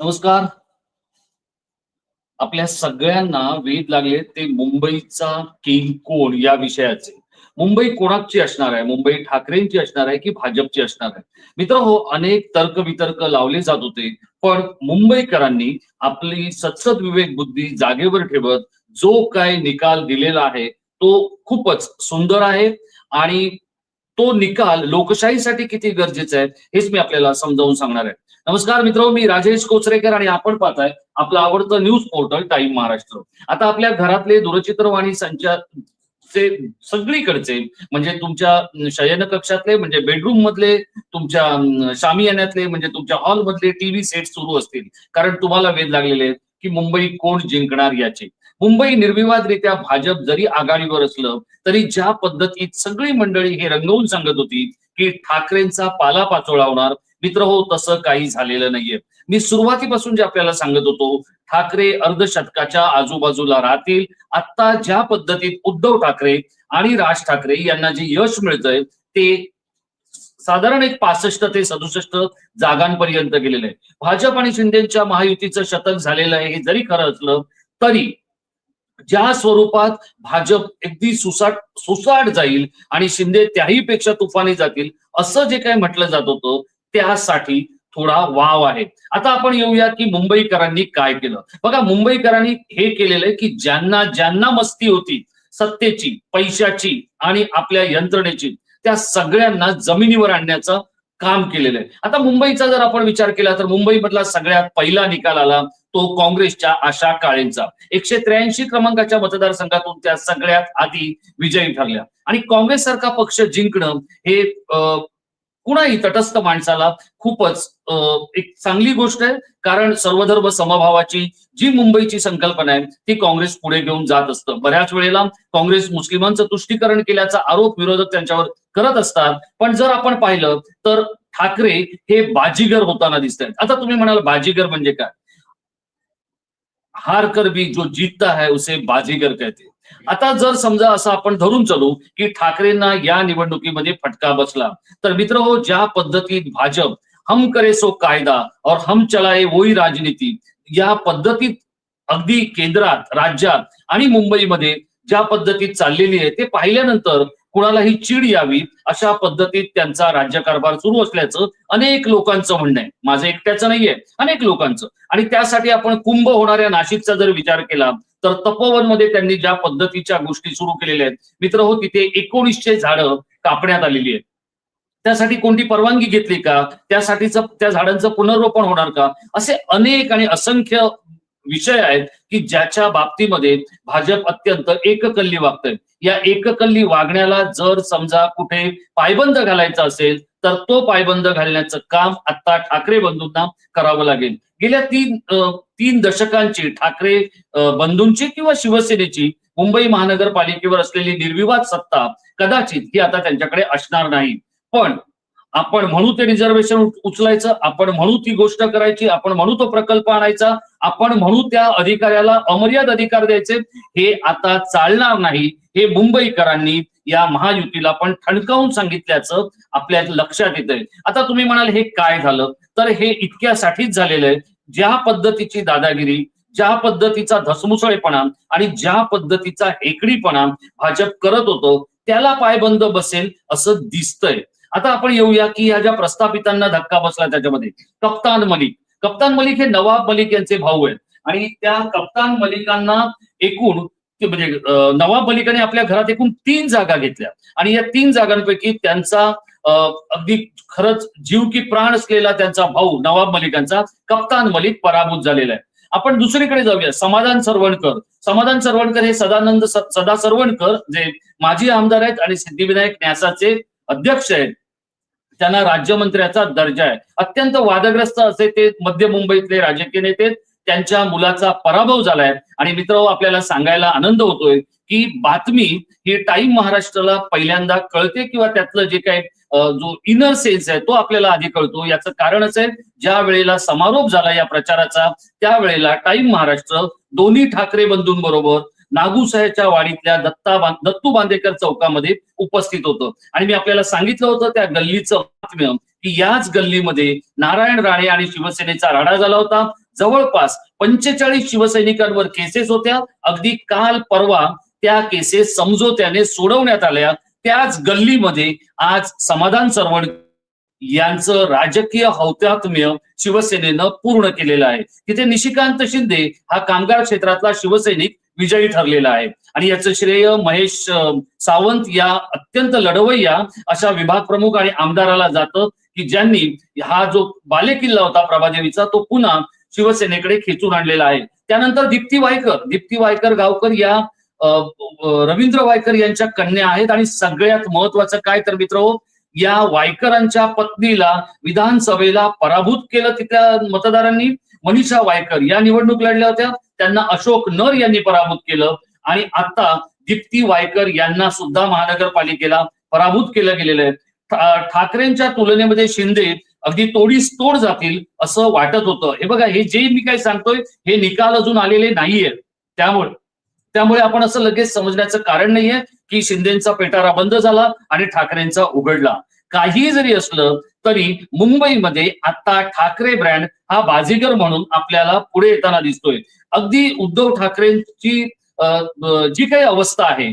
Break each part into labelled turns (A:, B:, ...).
A: नमस्कार. आपल्या सगळ्यांना वेध लागले ते मुंबईचा किंग कोण या विषयाचे. मुंबई कोणाची असणार आहे? मुंबई ठाकरेंची असणार आहे की भाजपची असणार आहे? मित्र हो अनेक तर्क वितर्क लावले जात होते पण मुंबईकरांनी आपली सत्सद विवेक बुद्धी जागेवर ठेवत जो काय निकाल दिलेला आहे तो खूपच सुंदर आहे आणि तो निकाल लोकशाहीसाठी किती गरजेचा आहे हेच मी आपल्याला समजावून सांगणार आहे. नमस्कार मित्र मी राजेश कोचरेकर आणि आपण पाहताय आपलं आवडतं न्यूज पोर्टल टाइम महाराष्ट्र. आता आपल्या घरातले दूरचित्रवाणी संचारचे सगळीकडचे म्हणजे तुमच्या शयन कक्षातले म्हणजे बेडरूम मधले तुमच्या शामियान्यातले म्हणजे तुमच्या हॉल मधले टीव्ही सेट सुरू असतील. कारण तुम्हाला वेध लागलेले आहेत की मुंबई कोण जिंकणार याचे. मुंबई निर्विवादरित्या भाजप जरी आघाडीवर असलं तरी ज्या पद्धतीत सगळी मंडळी हे रंगवून सांगत होती की ठाकरेंचा पाला पाचोळा होणार मित्र हो तसं काही झालेलं नाहीये. मी सुरुवातीपासून जे आपल्याला सांगत होतो ठाकरे अर्धशतकाच्या आजूबाजूला राहतील. आता ज्या पद्धतीत उद्धव ठाकरे आणि राज ठाकरे यांना जे यश मिळतंय ते साधारण एक पासष्ट ते सदुसष्ट जागांपर्यंत गेलेलं आहे. भाजप आणि शिंदेच्या महायुतीचं शतक झालेलं आहे हे जरी खरं असलं तरी ज्या स्वरूपात भाजप अगदी सुसाट सुसाट जाईल आणि शिंदे त्याही पेक्षा तुफानी जातील असं जे काही म्हटलं जात होतं त्यासाठी थोडा वाव आहे. आता आपण येऊया की मुंबईकरांनी काय केलं. बघा मुंबईकरांनी हे केलेलं आहे की ज्यांना ज्यांना मस्ती होती सत्तेची पैशाची आणि आपल्या यंत्रणेची त्या सगळ्यांना जमिनीवर आणण्याचं काम केलेलं आहे. आता मुंबईचा जर आपण विचार केला तर मुंबईमधला सगळ्यात पहिला निकाल आला तो काँग्रेसच्या आशा काळेंचा. एकशे त्र्याऐंशी क्रमांकाच्या मतदारसंघातून त्या सगळ्यात आधी विजयी ठरल्या. आणि काँग्रेस सारखा पक्ष जिंकणं हे कुणाही तटस्थ माणसाला खूपच एक चांगली गोष्ट आहे. कारण सर्वधर्म समभावाची जी मुंबईची संकल्पना आहे ती काँग्रेस पुढे घेऊन जात असतं. बऱ्याच वेळेला काँग्रेस मुस्लिमांचं तुष्टीकरण केल्याचा आरोप विरोधक त्यांच्यावर करत असतात. पण जर आपण पाहिलं तर ठाकरे हे बाजीगर होताना दिसत आहेत. आता तुम्ही म्हणाल बाजीगर म्हणजे काय? हार कर भी जो जीतता है उसे बाजीगर कहते. आता जर समजा असं आपण धरून चालू की ठाकरेंना या निवडणुकीमध्ये फटका बसला तर मित्र हो ज्या पद्धतीत भाजप हम करे सो कायदा और हम चलाए वोई राजनीती या पद्धतीत अगदी केंद्रात राज्यात आणि मुंबईमध्ये ज्या पद्धतीत चाललेली आहे ते पाहिल्यानंतर कुणालाही चीड यावी अशा पद्धतीत त्यांचा राज्यकारभार सुरू असल्याचं अनेक लोकांचं म्हणणं आहे. माझं एकट्याचं नाहीये अनेक लोकांचं. आणि त्यासाठी आपण कुंभ होणाऱ्या नाशिकचा जर विचार केला तर तपोवनमध्ये त्यांनी ज्या पद्धतीच्या गोष्टी सुरू केलेल्या आहेत मित्र हो तिथे एकोणीसशे झाडं कापण्यात आलेली आहेत. त्यासाठी कोणती परवानगी घेतली का? त्यासाठीचं त्या झाडांचं पुनर्रोपण होणार का? असे अनेक आणि असंख्य विषय आहेत की ज्याच्या बाबतीमध्ये भाजप अत्यंत एककल्ली वागतंय. या एककल्ली वागण्याला जर समजा कुठे पायबंद घालायचा असेल तर तो पायबंद घालण्याचं काम आता ठाकरे बंधूंना करावं लागेल. गेल्या तीन तीन दशकांची ठाकरे बंधूंची किंवा शिवसेनेची मुंबई महानगरपालिकेवर असलेली निर्विवाद सत्ता कदाचित ही आता त्यांच्याकडे असणार नाही. पण आपण म्हणू ते रिझर्वेशन उचलायचं आपण म्हणू ती गोष्ट करायची आपण म्हणू तो प्रकल्प आणायचा आपण म्हणू त्या अधिकाऱ्याला अमर्याद अधिकार द्यायचे हे आता चालणार नाही. हे मुंबईकरांनी या महायुतीला पण ठणकावून सांगितल्याचं आपल्या लक्षात येत आहे आता तुम्ही म्हणाल हे काय झालं? तर हे इतक्यासाठीच झालेलं आहे. ज्या पद्धतीची दादागिरी ज्या पद्धतीचा धसमुसळेपणा आणि ज्या पद्धतीचा हेकडीपणा भाजप करत होतो त्याला पायबंद बसेल असं दिसतंय. आता आपण येऊया की ह्या ज्या प्रस्थापितांना धक्का बसला त्याच्यामध्ये कप्तान मलिक. कप्तान मलिक हे नवाब मलिक यांचे भाऊ आहेत. आणि त्या कप्तान मलिकांना एकूण म्हणजे नवाब मलिकाने आपल्या घरात एकूण तीन जागा घेतल्या. आणि या तीन जागांपैकी त्यांचा अं, अगदी खरंच जीव की प्राण असलेला त्यांचा भाऊ नवाब मलिकांचा कप्तान मलिक पराभूत झालेला आहे. आपण दुसरीकडे जाऊया. समाधान सरवणकर. समाधान सरवणकर हे सदानंद सदा सरवणकर जे माजी आमदार आहेत आणि सिद्धिविनायक न्यासाचे अध्यक्ष आहेत. त्यांना राज्यमंत्र्याचा दर्जा आहे. अत्यंत वादग्रस्त असे ते मध्य मुंबईतले राजकीय नेते त्यांच्या मुलाचा पराभव झालाय. आणि मित्र आपल्याला सांगायला आनंद होतोय की बातमी ही टाइम महाराष्ट्राला पहिल्यांदा कळते किंवा त्यातलं जे काही जो इनर सेन्स आहे तो आपल्याला आधी कळतो. याचं कारणच आहे ज्या वेळेला समारोप झाला या प्रचाराचा त्यावेळेला टाइम महाराष्ट्र दोन्ही ठाकरे बंधूंबरोबर नागूसाहेबच्या वाडीतल्या दत्ता बां- दत्तू बांदेकर चौकामध्ये उपस्थित होतं. आणि मी आपल्याला सांगितलं होतं त्या गल्लीचं बातम्य की याच गल्लीमध्ये नारायण राणे आणि शिवसेनेचा राडा झाला होता. जवळपास पंचेचाळीस शिवसैनिकांवर केसेस होत्या. अगदी काल परवा त्या केसेस समजोत्याने सोडवण्यात आल्या. त्याच गल्लीमध्ये आज समाधान सरवण यांचं राजकीय हौतात्म्य शिवसेनेनं पूर्ण केलेलं आहे. तिथे निशिकांत शिंदे हा कामगार क्षेत्रातला शिवसैनिक विजयी ठरलेला आहे. आणि याचं श्रेय महेश सावंत या अत्यंत लढवय्या अशा विभाग प्रमुख आणि आमदाराला जातं की ज्यांनी हा जो बालेकिल्ला होता प्रभादेवीचा तो पुन्हा शिवसेनेकडे खेचून आणलेला आहे. त्यानंतर दीप्ती वायकर दीप्ती वायकर गावकर या रवींद्र वायकर यांच्या कन्या आहेत आणि सगळ्यात महत्वाचं काय तर मित्र या वायकरांच्या पत्नीला विधानसभेला पराभूत केलं तिथल्या मतदारांनी मनीषा वायकर. या निवडणूक लढल्या होत्या. त्यांना अशोक नर यांनी पराभूत केलं आणि आता दीप्ती वायकर यांना सुद्धा महानगरपालिकेला पराभूत केलं गेलेलं आहे. ठाकरेंच्या तुलनेमध्ये शिंदे अगदी तोडीस तोड जातील असं वाटत होतं. हे बघा हे जे मी काय सांगतोय हे निकाल अजून आलेले नाहीये. त्यामुळे त्यामुळे आपण असं लगेच समजण्याचं कारण नाहीये की शिंदेचा पेटारा बंद झाला आणि ठाकरेंचा उघडला. काही जरी असलं तरी मुंबईमध्ये आता ठाकरे ब्रँड हा बाजीगर म्हणून आपल्याला पुढे येताना दिसतोय. अगदी उद्धव ठाकरेंची जी काही अवस्था आहे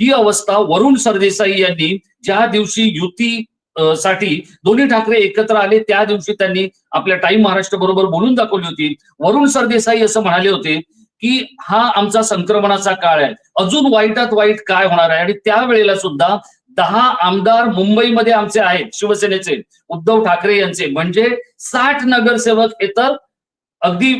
A: ही अवस्था वरुण सरदेसाई यांनी ज्या दिवशी युती साठी दोन्ही ठाकरे एकत्र आले. त्या दिवशी त्यांनी आपल्या टाइम महाराष्ट्र बरोबर बोलून दाखवली होती. वरुण सरदेसाई असं म्हणाले होते की हा आमचा संक्रमणाचा काळ आहे. अजून वाईटात वाईट काय होणार आहे? आणि त्यावेळेला सुद्धा दहा आमदार मुंबईमध्ये आमचे आहेत शिवसेनेचे उद्धव ठाकरे यांचे. म्हणजे साठ नगरसेवक हे तर अगदी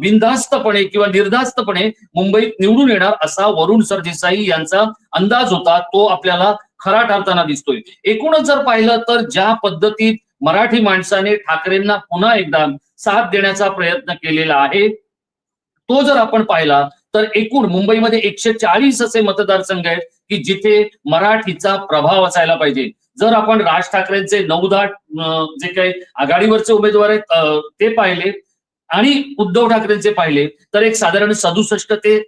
A: बिनधास्तपणे किंवा निर्धास्तपणे मुंबईत निवडून येणार असा वरुण सरदेसाई यांचा अंदाज होता. तो आपल्याला खरा ठरताना दिसतोय. एकूणच जर पाहिलं तर ज्या पद्धतीत मराठी माणसाने ठाकरेंना पुन्हा एकदा साथ देण्याचा प्रयत्न केलेला आहे तो जर आपण पाहिला तर एकूण मुंबईमध्ये एकशे चाळीस असे मतदारसंघ आहेत की जिथे मराठीचा प्रभाव असायला पाहिजे. जर आपण राज ठाकरेंचे नऊदा अं, जे काही आघाडीवरचे उमेदवार आहेत ते पाहिले आणि उद्धव ठाकरेंचे पाहिले तर एक साधारण सदुसष्ट ते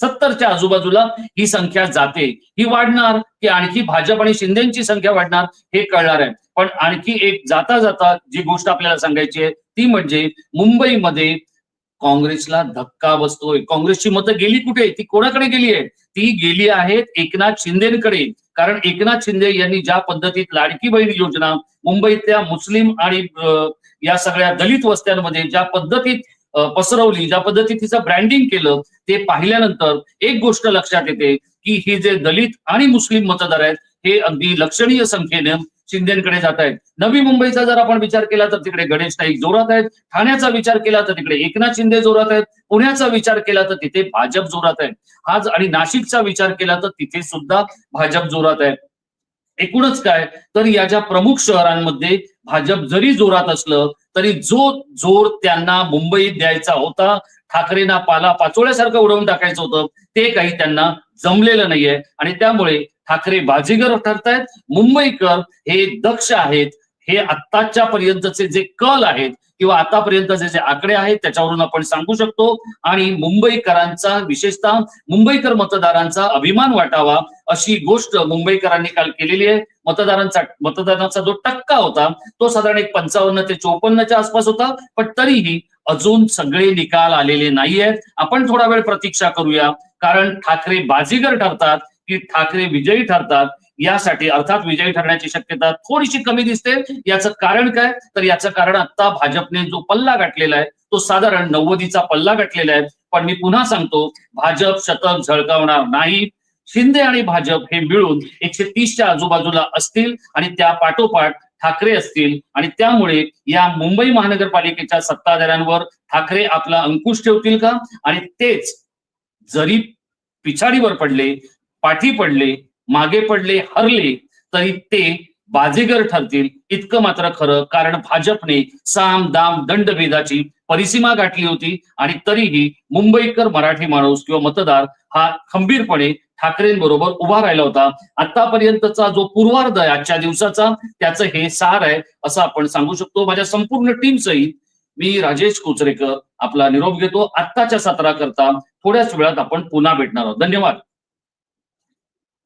A: सत्तरच्या आजूबाजूला ही संख्या जाते. ही वाढणार की आणखी भाजप आणि शिंदेची संख्या वाढणार हे कळणार आहे. पण आणखी एक जाता जाता जी गोष्ट आपल्याला सांगायची आहे ती म्हणजे मुंबईमध्ये काँग्रेसला धक्का बसतोय. काँग्रेसची मतं गेली कुठे? ती कोणाकडे गेली आहे? ती गेली आहेत एकनाथ शिंदेकडे. कारण एकनाथ शिंदे यांनी ज्या पद्धतीत लाडकी बहीण योजना मुंबईतल्या मुस्लिम आणि या सगळ्या दलित वस्त्यांमध्ये ज्या पद्धतीत पसरवली ज्या पद्धती तिचं ब्रँडिंग केलं ते पाहिल्यानंतर एक गोष्ट लक्षात येते की हे जे दलित आणि मुस्लिम मतदार आहेत हे अगदी लक्षणीय संख्येने शिंदेकडे जात आहेत. नवी मुंबईचा जर आपण विचार केला तर तिकडे गणेश नाईक जोरात आहेत. ठाण्याचा विचार केला तर तिकडे एकनाथ शिंदे जोरात आहेत. पुण्याचा विचार केला तर तिथे भाजप जोरात आहे आज आणि नाशिकचा विचार केला तर तिथे सुद्धा भाजप जोरात आहे. एकूणच काय? तर या ज्या प्रमुख शहरांमध्ये भाजप जरी जोरात असलं तरी जो जोर त्यांना मुंबईत द्यायचा होता ठाकरेंना पाला पाचोळ्यासारखं उडवून टाकायचं होतं ते काही त्यांना जमलेलं नाहीये. आणि त्यामुळे ठाकरे बाजीगर ठरतायत मुंबईकर हे दक्ष आहेत हे आत्ताच्या पर्यंतचे जे कल आहेत किंवा आतापर्यंतचे जे आकडे आहेत त्याच्यावरून आपण सांगू शकतो. आणि मुंबईकरांचा विशेषतः मुंबईकर मतदारांचा अभिमान वाटावा अशी गोष्ट मुंबईकरांनी काल केलेली आहे. मतदारांचा मतदानाचा जो टक्का होता तो साधारण एक पंचावन्न ते चोपन्नच्या आसपास होता. पण तरीही अजून सगळे निकाल आलेले नाही आहेत आपण थोडा वेळ प्रतीक्षा करूया. कारण ठाकरे बाजीगर ठरतात की ठाकरे विजयी ठरतात. यासाठी अर्थात विजयी ठरण्याची शक्यता थोडीशी कमी दिसते. याचं कारण काय? तर याचं कारण आता भाजपने जो पल्ला गाठलेला आहे तो साधारण नव्वदीचा पल्ला गाठलेला आहे. पण मी पुन्हा सांगतो भाजप शतक झळकावणार नाही. शिंदे आणि भाजप हे मिळून एकशे तीसच्या आजूबाजूला असतील आणि त्या पाठोपाठ ठाकरे असतील. आणि त्यामुळे या मुंबई महानगरपालिकेच्या सत्ताधाऱ्यांवर ठाकरे आपला अंकुश ठेवतील का? आणि तेच जरी पिछाडीवर पडले पाठी पडले मागे पडले हरले तरी ते बाजीगर ठरतील इतकं मात्र खरं कारण भाजपने साम दाम दंडभेदाची परिसीमा गाठली होती आणि तरीही मुंबईकर मराठी माणूस किंवा मतदार हा खंबीरपणे ठाकरेंबरोबर उभा राहिला होता. आतापर्यंतचा जो पूर्वार्ध आहे आजच्या दिवसाचा त्याचं हे सार आहे असं आपण सांगू शकतो. माझ्या संपूर्ण टीम सहित मी राजेश कोचरेकर आपला निरोप घेतो. आत्ताच्या सत्राकरता थोड्याच वेळात आपण पुन्हा भेटणार आहोत. धन्यवाद.